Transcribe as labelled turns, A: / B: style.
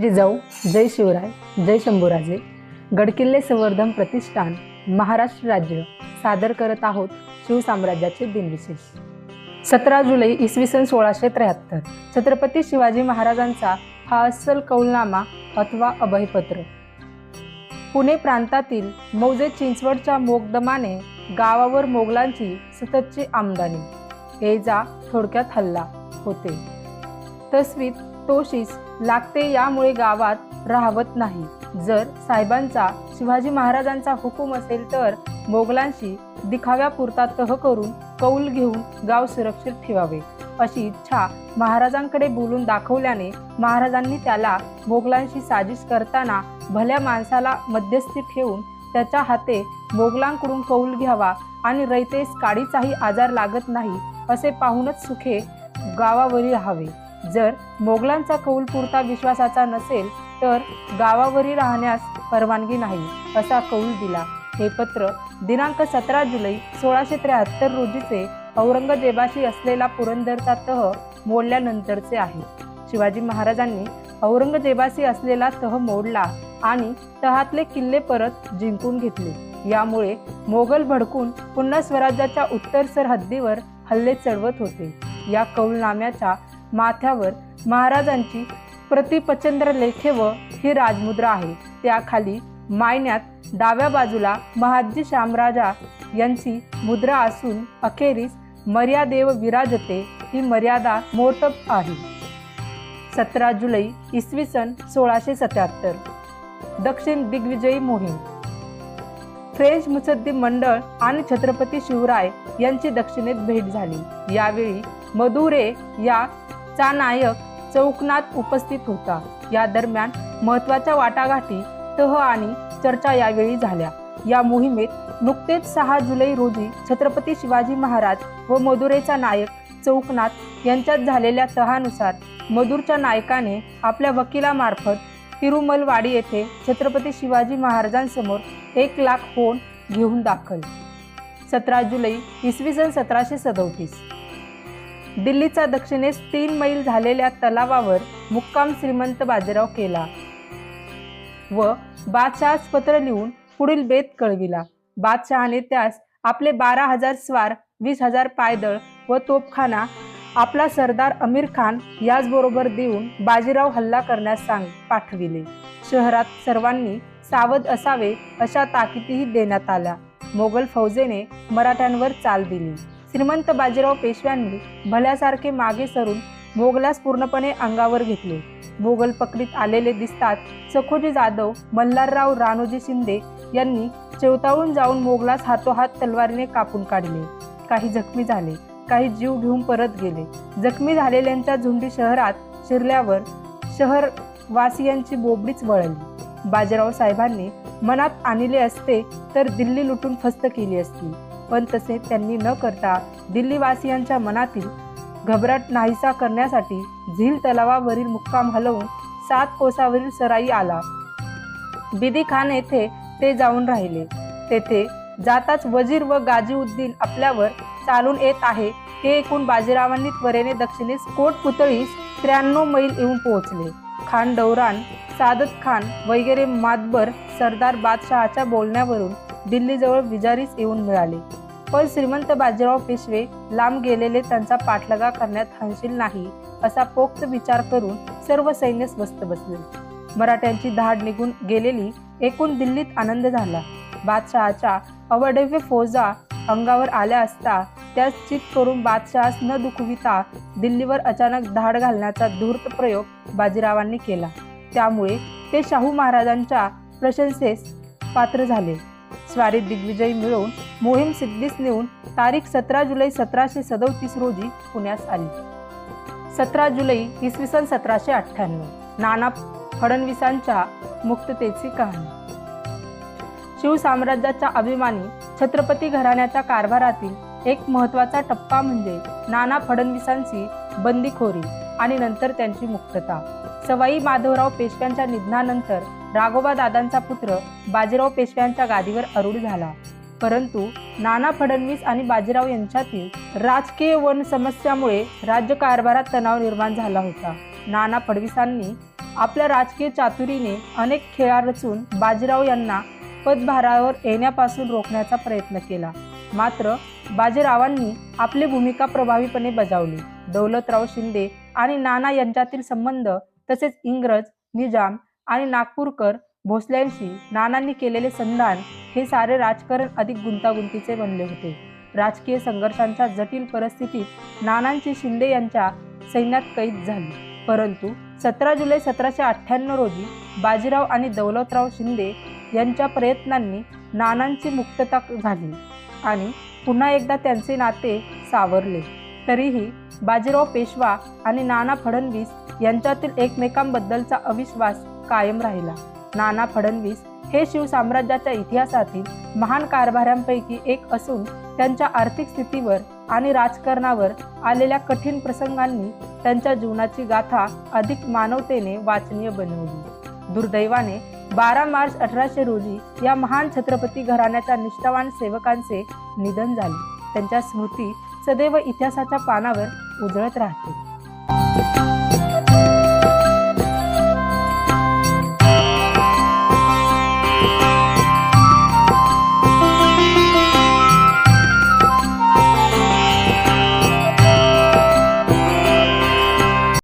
A: जिजाऊ जय शिवराय जय शंभूराजे. गडकिल्ले संवर्धन प्रतिष्ठान महाराष्ट्र राज्य. सादर करत आहोत शिवसाम्राज्याचे दिनविशेष. सतरा जुलै इसवी सन सोळाशे त्र्याहत्तर. छत्रपती शिवाजी महाराजांचा हा अस्सल कौलनामा अथवा अभयपत्र. पुणे प्रांतातील मौजे चिंचवडच्या मोगदमाने गावावर मोगलांची सततची आमदानी. ये जा थोडक्यात हल्ला होते. तस्वीत तोशीस लागते यामुळे गावात राहवत नाही. जर साहेबांचा शिवाजी महाराजांचा हुकूम असेल तर मोगलांशी दिखाव्यापुरता तह करून कौल घेऊन गाव सुरक्षित ठेवावे. अशी इच्छा महाराजांकडे बोलून दाखवल्याने महाराजांनी त्याला मोगलांशी साजिश करताना भल्या माणसाला मध्यस्थी ठेवून त्याच्या हाते मोगलांकडून कौल घ्यावा आणि रयतेस काडीचाही आजार लागत नाही असे पाहूनच सुखे गावावरी राहावे. जर मोगलांचा कौल पुरता विश्वासाचा नसेल तर गावावरी राहण्यास परवानगी नाही असा कौल दिला. हे पत्र दिनांक सतरा जुलै सोळाशे त्र्याहत्तर रोजीचे औरंगजेबाशी असलेला पुरंदरचा तह मोडल्यानंतरचे आहे. शिवाजी महाराजांनी औरंगजेबाशी असलेला तह मोडला आणि तहातले किल्ले परत जिंकून घेतले. यामुळे मोगल भडकून पुन्हा स्वराज्याच्या उत्तर सरहद्दीवर हल्ले चढवत होते. या कौलनाम्याच्या माथ्यावर महाराजांची प्रतिपचंद्र लेखे व ही राजमुद्रा आहे. त्याखाली मायन्यात डाव्या बाजूला महाजी श्यामराजा यांची मुद्रा असून अखेरीस मर्यादेव विराजते ही मर्यादा मोर्तब आहे. सतरा जुलै इसवी सन सोळाशे सत्याहत्तर. दक्षिण दिग्विजयी मोहीम. फ्रेंच मुसद्दी मंडळ आणि छत्रपती शिवराय यांची दक्षिणेत भेट झाली. यावेळी मधुरे या चा नायक चौकनात उपस्थित होता. या दरम्यान महत्त्वाच्या वाटाघाटी तह आणि चर्चा यावेळी झाल्या. या मोहिमेत नुकतेच सहा जुलै रोजी छत्रपती शिवाजी महाराज व मदुरेचा नायक चौकनाथ यांच्यात झालेल्या तहानुसार मधुरच्या नायकाने आपल्या वकिलामार्फत तिरुमलवाडी येथे छत्रपती शिवाजी महाराजांसमोर एक लाख फोन घेऊन दाखल. सतरा जुलै इसवी सन सतराशे सदोतीस. दिल्लीचा दक्षिणेस तीन मैल झालेल्या तलावावर मुक्काम श्रीमंत बाजीराव केला व बादशहास पत्र लिहून पुढील बेत कळविला. बादशहाने त्यास आपले बारा हजार स्वार वीस हजार पायदळ व तोपखाना आपला सरदार अमीर खान याचबरोबर देऊन बाजीराव हल्ला करण्यास सांग पाठविले. शहरात सर्वांनी सावध असावे अशा ताकितीही देण्यात आल्या. मोगल फौजेने मराठ्यांवर चाल दिली. श्रीमंत बाजीराव पेशव्यांनी भल्यासारखे मागे सरून मोगलास पूर्णपणे अंगावर घेतले. मोगल पकडीत आलेले दिसतात सखोजी जाधव मल्हारराव रानोजी शिंदे यांनी चेवताळून जाऊन मोगलास हातोहात तलवारीने कापून काढले. काही जखमी झाले काही जीव घेऊन परत गेले. जखमी झालेल्यांच्या झुंडी शहरात शिरल्यावर शहर वासियांची बोबडीच वळली. बाजीराव साहेबांनी मनात आणले असते तर दिल्ली लुटून फस्त केली असती. पण तसे त्यांनी न करता दिल्लीवासियांच्या मनातील घबराट नाहीसा करण्यासाठी झील तलावावरील मुक्काम हलवून सात कोसावरील सराई आला. बिदी खान येथे ते जाऊन राहिले. तेथे जाताच वजीर व गाजीउद्दीन आपल्यावर चालून येत आहे. हे एकूण बाजीरावांनी त्वरेने दक्षिणेस कोट पुतळीस त्र्याण्णव मैल येऊन पोहोचले. खान डौरान सादत खान वगैरे मातबर सरदार बादशहाच्या बोलण्यावरून दिल्लीजवळ विजारीस येऊन मिळाले. पण श्रीमंत बाजीराव पेशवे लांब गेलेले त्यांचा पाठलगा करण्यात हंशील नाही असा पोक्त विचार करून सर्व सैन्य स्वस्त बसले. मराठ्यांची धाड निघून गेलेली एकूण दिल्लीत आनंद झाला. बादशहाच्या अवडव्य फौजा अंगावर आल्या असता त्यास चित करून बादशहास न दुखविता दिल्लीवर अचानक धाड घालण्याचा धूर्त प्रयोग बाजीरावांनी केला. त्यामुळे ते शाहू महाराजांच्या प्रशंसेस पात्र झाले. स्वारी दिग्विजय मिळवून मोहीम सिद्धीस नेऊन तारीख सतरा जुलै सतराशे सदोतीस रोजी पुण्यास आली. सतरा जुलै इसवी सन सतराशे अठ्ठ्याण्णव. नाना फडणवीसांच्या मुक्ततेची कहाणी. शिवसाम्राज्याच्या अभिमानी छत्रपती घराण्याच्या कारभारातील एक महत्त्वाचा टप्पा म्हणजे नाना फडणवीसांची बंदीखोरी आणि नंतर त्यांची मुक्तता. सवाई माधवराव पेशव्यांच्या निधनानंतर राघोबा दादांचा पुत्र बाजीराव पेशव्यांच्या गादीवर आरूढ झाला. परंतु नाना फडणवीस आणि बाजीराव यांच्यातील राजकीय वन समस्यामुळे राज्यकारभारात तणाव निर्माण झाला होता. नाना फडणवीसांनी आपल्या राजकीय चातुरीने अनेक खेळा रचून बाजीराव यांना पदभारावर येण्यापासून रोखण्याचा प्रयत्न केला. मात्र बाजीरावांनी आपली भूमिका प्रभावीपणे बजावली. दौलतराव शिंदे आणि नाना यांच्यातील संबंध तसेच इंग्रज निजाम आणि नागपूरकर भोसल्यांशी नानांनी केलेले संधान हे सारे राजकारण अधिक गुंतागुंतीचे बनले होते. राजकीय संघर्षांच्या जटिल परिस्थितीत नानांची शिंदे यांच्या सैन्यात कैद झाली. परंतु सतरा जुलै सतराशे अठ्ठ्याण्णव रोजी बाजीराव आणि दौलतराव शिंदे यांच्या प्रयत्नांनी नानांची मुक्तता झाली आणि पुन्हा एकदा त्यांचे नाते सावरले. तरीही बाजीराव पेशवा आणि नाना फडणवीस यांच्यातील एकमेकांबद्दलचा अविश्वास कायम राहिला. नाना फडणवीस हे शिवसाम्राज्याच्या इतिहासातील महान कारभाऱ्यांपैकी एक असून त्यांच्या आर्थिक स्थितीवर आणि राजकारणावर आलेल्या कठीण प्रसंगांनी त्यांच्या जीवनाची गाथा अधिक मानवतेने वाचनीय बनवली. दुर्दैवाने बारा मार्च अठराशे रोजी या महान छत्रपती घराण्याच्या निष्ठावान सेवकांचे निधन झाले. त्यांच्या स्मृती सदैव इतिहासाच्या पानावर उजळत राहते